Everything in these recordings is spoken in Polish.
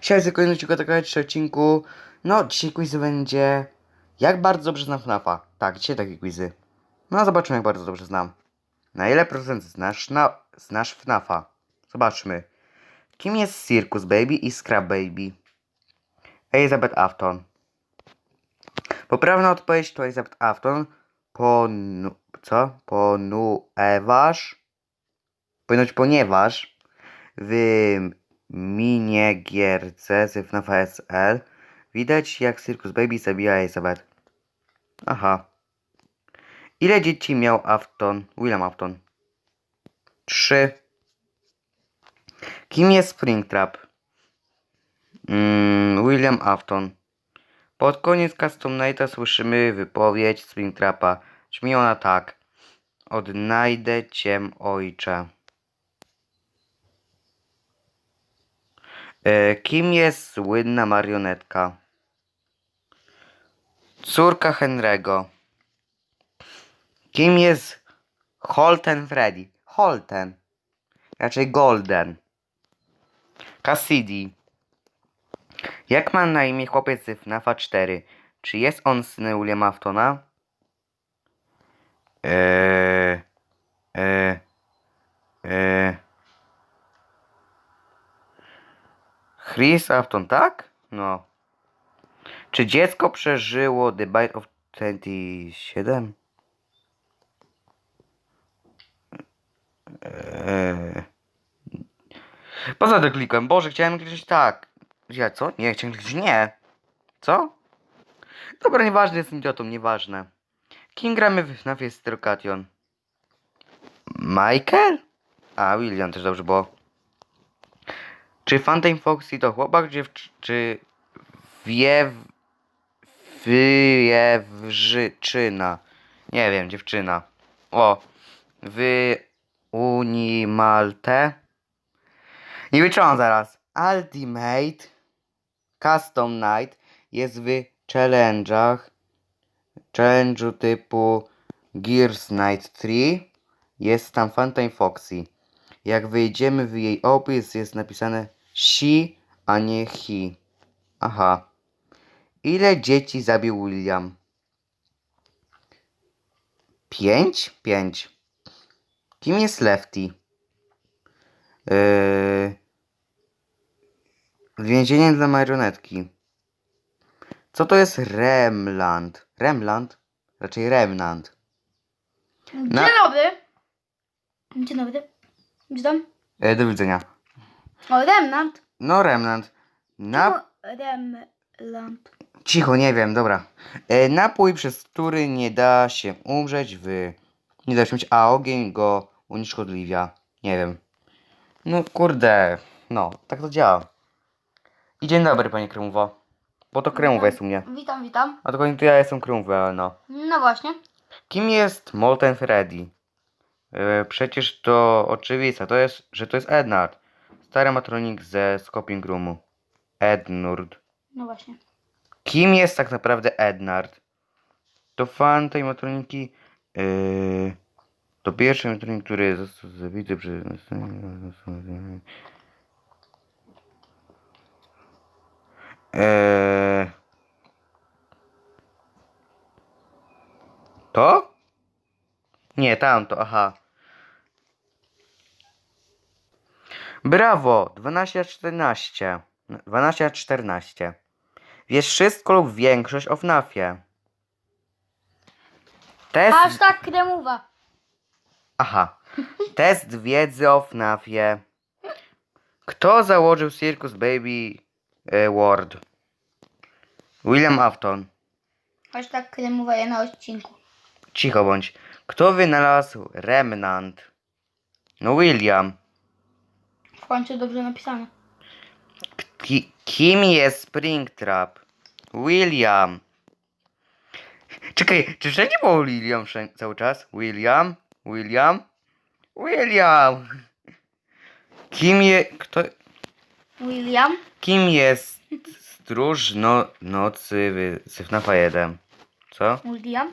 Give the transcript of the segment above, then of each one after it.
Siedzę kolejny odcinku tego trzy odcinku. No, dzisiaj quiz będzie... Jak bardzo dobrze znam FNAFa. Tak, dzisiaj takie quizy. No, zobaczymy jak bardzo dobrze znam. Na ile procent znasz, na... znasz FNAFa? Zobaczmy. Kim jest Circus Baby i Scrap Baby? Elizabeth Afton. Poprawna odpowiedź to Elizabeth Afton. Ponu... co? Ponieważ... Powinno być ponieważ w minigierce z FNAF SL widać jak Circus Baby zabija Elizabeth. Aha. Ile dzieci miał Afton? William Afton. Trzy. Kim jest Springtrap? Mm, William Afton. Pod koniec Custom Night'a słyszymy wypowiedź Springtrapa. Brzmi ona tak. Odnajdę cię, ojcze. Kim jest słynna marionetka? Córka Henry'ego. Kim jest Holten Freddy? Holten. Raczej Golden. Cassidy. Jak ma na imię chłopiec z FNAFa 4? Czy jest on synem Williama Aftona? Eee, eee. Chris Afton, tak? No. Czy dziecko przeżyło The Bite of 27? Eee. Poza tym klikłem. Boże, chciałem kliknąć tak. Ja co? Nie, chciałem kliknąć nie. Co? Dobra, nieważne, jestem idiotą, nieważne. Kim gramy jest Strokation? Michael? A, William też dobrze było. Czy Fountain Foxy to chłopak, dziewczy... czy wie... Wiewrzyczyna? Nie wiem, dziewczyna. O. W Unimalte? Nie wyczułam zaraz. Ultimate Custom Night jest w challenge'ach challenge'u typu Gears Night 3 jest tam Fountain Foxy. Jak wyjdziemy w jej opis jest napisane she, a nie he. Aha. Ile dzieci zabił William? Pięć? Pięć. Kim jest Lefty? Yy... Więzienie dla marionetki. Co to jest Remland? Remland? Raczej Remnant. Dzień Na- dobry. Dzień dobry. Witam. E, do widzenia. O, Remnant. No Remnant. Na... Remland. Cicho, nie wiem, dobra. E, napój, przez który nie da się umrzeć w... Nie da się mieć, a ogień go unieszkodliwia. Nie wiem. No kurde. No, tak to działa. I dzień dobry, panie Kremwo. Bo to Kremwo jest u mnie. Witam, witam. A to to ja jestem Kremwo, ale no. No właśnie. Kim jest Molten Freddy? E, przecież to oczywiste, to jest, że to jest Ednard. Stary matronik ze Scoping Roomu. Ednard. No właśnie. Kim jest tak naprawdę Ednard? To fan tej matroniki. Yy, to pierwszy matronik, który został zabity przez. Yy, to? Nie, tamto, aha. Brawo! 12 14. 12 14. Wiesz wszystko lub większość o FNAFie. Test... Hashtag kremowa. Aha. Test wiedzy o FNAFie. Kto założył Circus Baby e, World? William Afton. Hashtag kremowa ja na odcinku. Cicho bądź. Kto wynalazł Remnant? No William. Końcu dobrze napisane. Ki kim jest Springtrap? William. Czekaj, czy wszędzie było William cały czas? William? William? William! Kim je... Kto... William. Kim jest stróż no, nocy w z FNAFa 1? Co? William.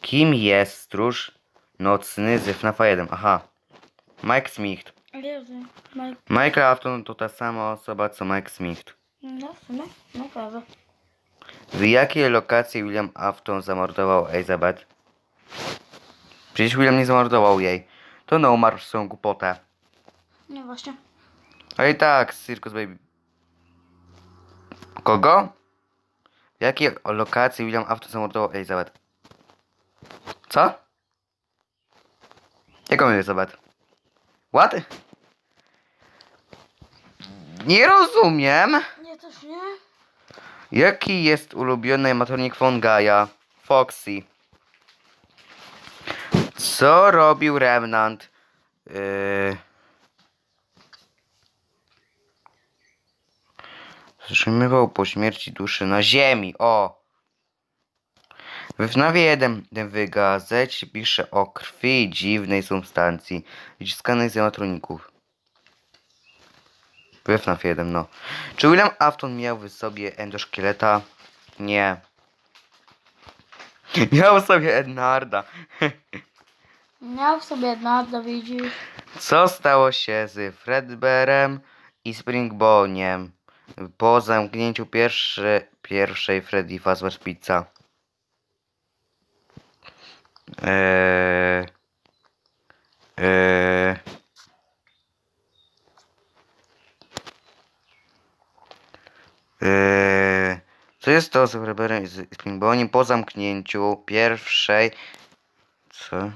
Kim jest stróż nocny z FNAFa 1? Aha. Mike Smith. Afton to ta sama osoba co Mike Smith. No w sumie, prawda. W jakiej lokacji William Afton zamordował Elizabeth? Przecież William nie zamordował jej. To no umarł w swoją głupotę. No właśnie. Ale i tak, Circus Baby. Kogo? W jakiej lokacji William Afton zamordował Elizabeth? Co? Jaką Elizabeth? What? Nie rozumiem. Nie, też nie. Jaki jest ulubiony animatronik von Gaia? Foxy. Co robił Remnant? Yy... Zatrzymywał po śmierci duszy na ziemi. O! We FNAFie 1 w gazecie pisze o krwi dziwnej substancji wyciskanej z animatroników. We FNAF 1, no. Czy William Afton miał w sobie endoszkieleta? Nie. Miał w sobie Ednarda. Miał w sobie Ednarda, widzisz. Co stało się z Fredbearem i Springboniem po zamknięciu pierwszy, pierwszej Freddy Fazbear's Pizza? Eee, eee, eee, co jest to z Fredbearem i z po zamknięciu pierwszej... Co?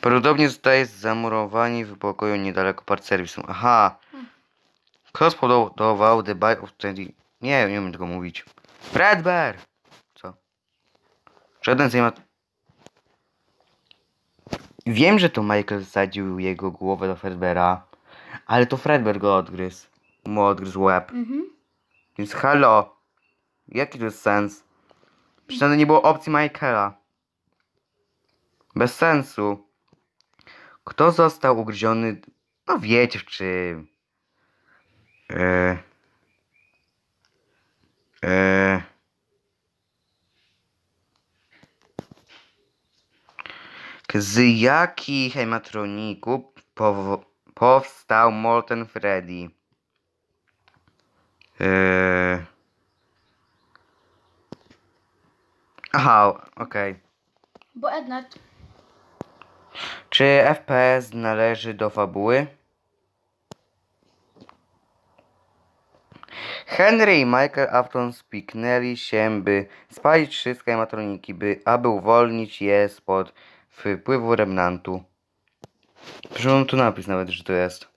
Prawdopodobnie zostaje zamurowani w pokoju niedaleko park serwisu. Aha. Kto spowodował The Buy of 20... Nie, nie umiem tego mówić. Fredbear! Co? Żaden z nie ma... Wiem, że to Michael wsadził jego głowę do Fredbeara, ale to Fredbear go odgryzł. Mu odgryzł łeb. Mhm. Więc halo. Jaki to jest sens? To nie było opcji Michaela. Bez sensu. Kto został ugryziony? No wiecie w czym. Eee. Eee. Z jakich animatroników powo- powstał Molten Freddy? Eee. Aha, okej. Bo Ednard. Czy FPS należy do fabuły? Henry i Michael Afton spiknęli się, by spalić wszystkie animatroniki, by, aby uwolnić je spod wpływu remnantu. Mam tu napis nawet, że to jest.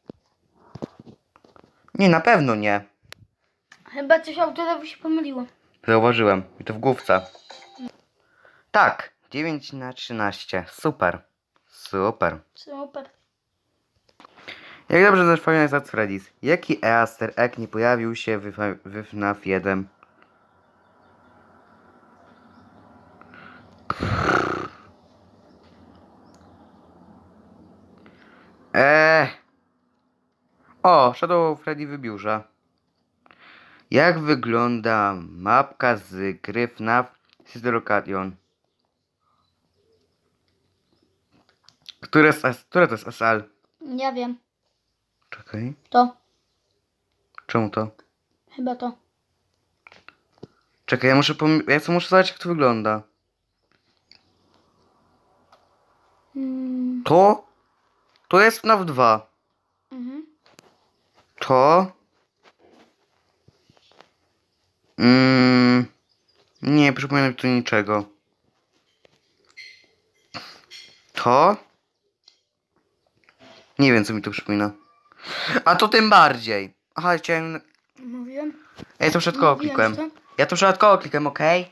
Nie, na pewno nie. Chyba coś autorowi się pomyliło. Zauważyłem. I to w główce. Tak. 9 na 13. Super. Super. Super. Jak dobrze znasz Fantasy Freddy's? Jaki Easter Egg nie pojawił się w, w FNAF 1? Eee. O, Shadow Freddy w biurze. Jak wygląda mapka z gry FNAF Sister Location? Które, jest, S- które to jest SL? Ja wiem. Czekaj. To. Czemu to? Chyba to. Czekaj, ja muszę pom- ja co muszę zobaczyć jak to wygląda. Mm. To? To jest FNAF 2. Mhm. To? Nie, przypomina mi to niczego. To? Nie wiem, co mi to przypomina. A to tym bardziej. Aha, chciałem... Mówiłem. Ja to przypadkowo Mówiłem, klikłem. że Ja to przypadkowo klikłem, okej?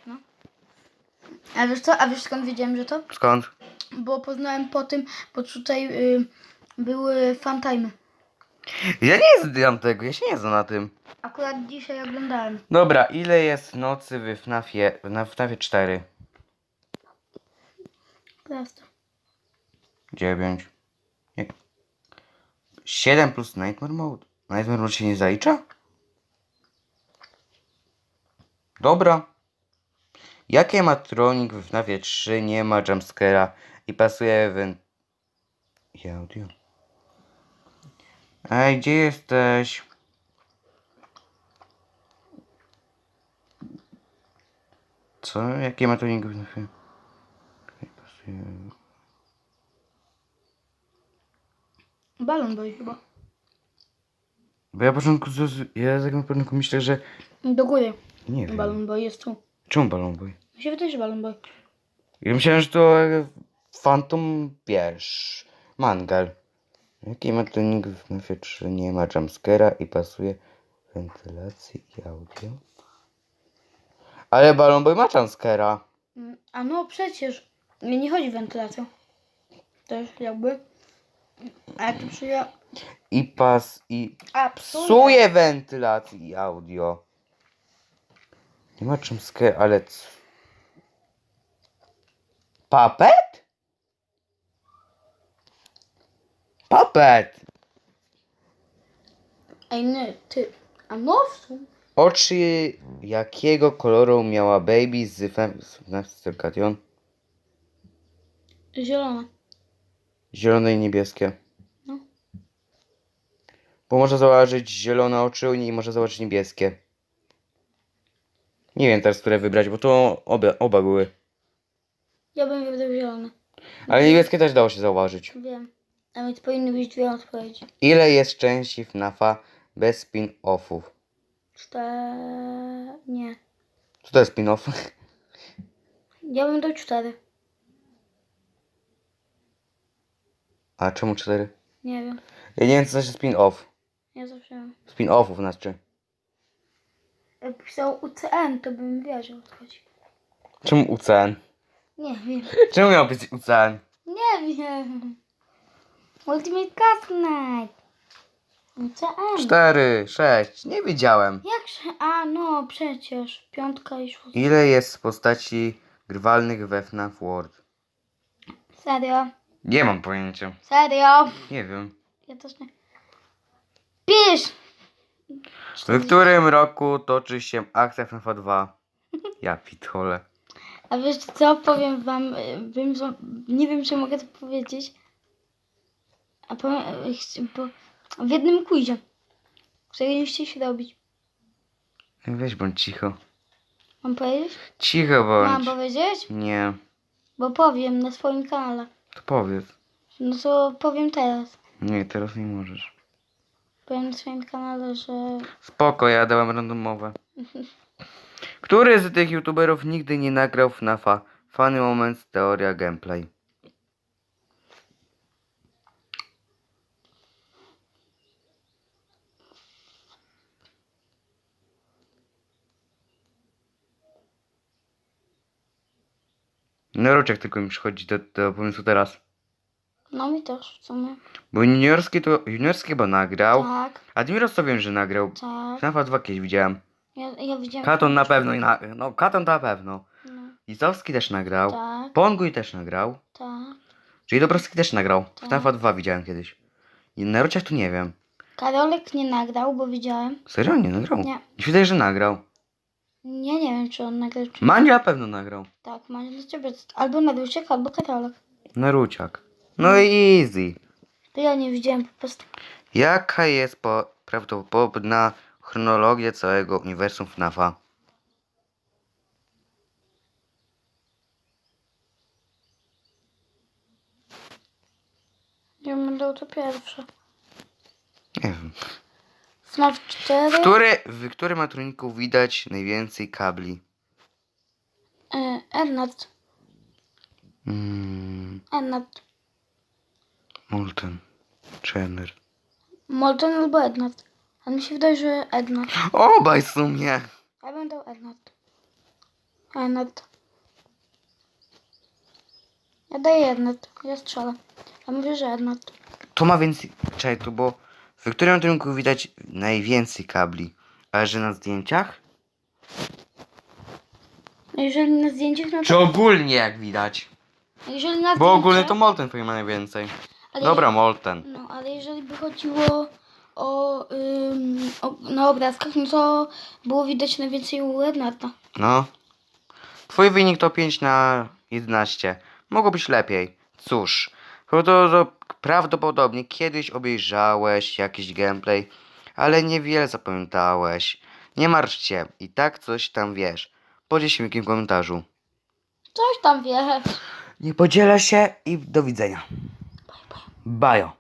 A wiesz co? A wiesz skąd wiedziałem, że to? Skąd? Bo poznałem po tym, bo tutaj y, były fantime. Ja nie znam tego, ja się nie znam na tym. Akurat dzisiaj oglądałem. Dobra, ile jest nocy w FNAFie, w FNAFie 4? Prosto. 9. Nie. 7 plus Nightmare Mode. Nightmare Mode się nie zalicza? Dobra. Jaki matronik w FNAFie 3 nie ma jumpscare'a i pasuje w i audio. Ej, gdzie jesteś? Co? Jakie ma to niego? Balon boy chyba. Bo ja na początku, ja tak na początku myślę, że... Do góry. Nie wiem. Balon boy jest tu. Czemu balon boy? Mi się wydaje, że balon boy. Ja myślałem, że to e, Phantom, wiesz, mangal. Jaki ma to nick w FNAFie 3? Nie ma jumpscare'a i pasuje wentylacji i audio. Ale Balon Boy ma jumpscare'a. Mm, A no przecież. Nie, nie chodzi o wentylację. Też jakby. A jak to przyja... I pas, i A, psuje wentylację i audio. Nie ma jumpscare, ale... c- Puppet? Ej, nie, ty. A no w sumie. Oczy jakiego koloru miała Baby z Cation? Zielona. Zielone i niebieskie. No. Bo można założyć zielone oczy i można założyć niebieskie. Nie wiem teraz, które wybrać, bo to oba, oba były. Ja bym wybrał zielone. Ale niebieskie też dało się zauważyć. Wiem. A więc powinny być dwie odpowiedzi. Ile jest części FNAFa bez spin-offów? Cztery... Nie. Co to jest spin-off? Ja bym dał cztery. A czemu cztery? Nie wiem. Ja nie wiem co znaczy spin-off. Ja zawsze wiem. Spin-offów znaczy. Jak pisał UCN, to bym wiedział o co chodzi. Czemu UCN? Nie wiem. Czemu miał być UCN? Nie wiem. Ultimate Custom Night. UCN. Cztery, sześć, nie wiedziałem. Jak się... A, no przecież. Piątka i szóstka. Ile jest postaci grywalnych we FNAF World? Serio? Nie mam pojęcia. Serio? Nie wiem. Ja też nie. Pisz! W którym roku toczy się akcja FNAF 2? Ja pitole. A wiesz co? Powiem wam, y, wiem, że, nie wiem czy mogę to powiedzieć. A powiem, chci- bo w jednym quizie, którego nie chcieliście robić. Weź bądź cicho. Mam powiedzieć? Cicho Mam bądź. powiedzieć? Nie, Bo powiem na swoim kanale. to powiedz. No to powiem teraz. Nie, teraz nie możesz. Powiem na swoim kanale, że Spoko, ja dałem randomowe. Który z tych youtuberów nigdy nie nagrał FNAFa? Funny Moments, teoria, gameplay. No Roczek tylko mi przychodzi do, do pomysłu teraz. no mi też w sumie. Bo juniorski to, juniorski chyba nagrał. Tak, Admiros to wiem, że nagrał. tak. FNAFa 2 kiedyś widziałem. Ja, ja widziałem. Katon na pewno i na, no Katon to na pewno. No, Izowski też nagrał. tak, Ponguj też nagrał. tak. Czyli Dobrowski też nagrał. Tak. FNAFa 2 widziałem kiedyś. I na Rociach tu nie wiem. Karolek nie nagrał, bo widziałem. Serio? Nie nagrał? Nie. Się wydaje, że nagrał. Ja nie wiem, czy on nagrał, czy Mandzia na pewno nagrał. Tak, mam dla ciebie albo Narusiek, albo Karolek. Naruciak. No i easy. To ja nie widziałem po prostu. Jaka jest po, prawdopodobna chronologia całego uniwersum FNAFa? Ja dał to pierwsze. Nie wiem. FNAF 4. Który, w którym atroniku widać najwięcej kabli? E, Ernat. Mm, Ernat. Molten. Chandler. Molten albo Ernat. A mi się wydaje, że Ernat. Obaj w sumie. Ja bym dał Ernat. Ernat. Ja daję Ernat. Ja strzelę. Ja mówię, że Ernat. To ma więcej. Czekaj, tu bo w którym kierunku widać najwięcej kabli? Ale że na zdjęciach? Jeżeli na zdjęciach, no Czy to... ogólnie jak widać? Jeżeli na Bo ogólnie to Molten pewnie ma najwięcej. ale Dobra, Molten. No, ale jeżeli by chodziło o, ym, o na obrazkach, no to było widać najwięcej u Ernata. No. Twój wynik to 5 na 11. Mogło być lepiej. Cóż, prawdopodobnie kiedyś obejrzałeś jakiś gameplay, ale niewiele zapamiętałeś. Nie martw się, i tak coś tam wiesz. Podziel się w jakim komentarzu. Coś tam wie. Nie podzielę się i do widzenia. Bajo.